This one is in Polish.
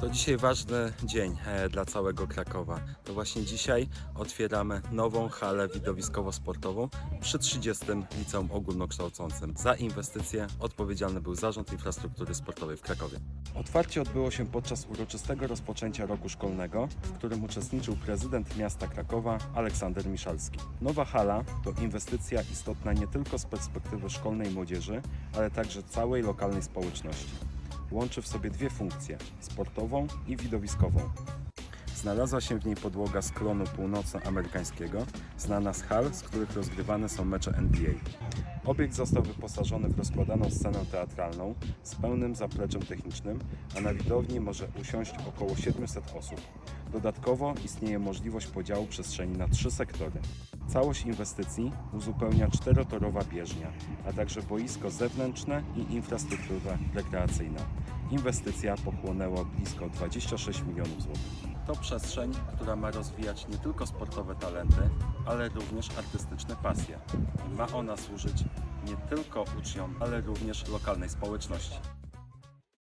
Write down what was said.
To dzisiaj ważny dzień e, dla całego Krakowa. To właśnie dzisiaj otwieramy nową halę widowiskowo-sportową przy 30. Liceum Ogólnokształcącym. Za inwestycje odpowiedzialny był Zarząd Infrastruktury Sportowej w Krakowie. Otwarcie odbyło się podczas uroczystego rozpoczęcia roku szkolnego, w którym uczestniczył prezydent miasta Krakowa Aleksander Miszalski. Nowa hala to inwestycja istotna nie tylko z perspektywy szkolnej młodzieży, ale także całej lokalnej społeczności łączy w sobie dwie funkcje sportową i widowiskową. Znalazła się w niej podłoga z klonu północnoamerykańskiego, znana z hal, z których rozgrywane są mecze NBA. Obiekt został wyposażony w rozkładaną scenę teatralną z pełnym zapleczem technicznym, a na widowni może usiąść około 700 osób. Dodatkowo istnieje możliwość podziału przestrzeni na trzy sektory. Całość inwestycji uzupełnia czterotorowa bieżnia, a także boisko zewnętrzne i infrastruktura rekreacyjna. Inwestycja pochłonęła blisko 26 milionów złotych. To przestrzeń, która ma rozwijać nie tylko sportowe talenty, ale również artystyczne pasje. I ma ona służyć nie tylko uczniom, ale również lokalnej społeczności.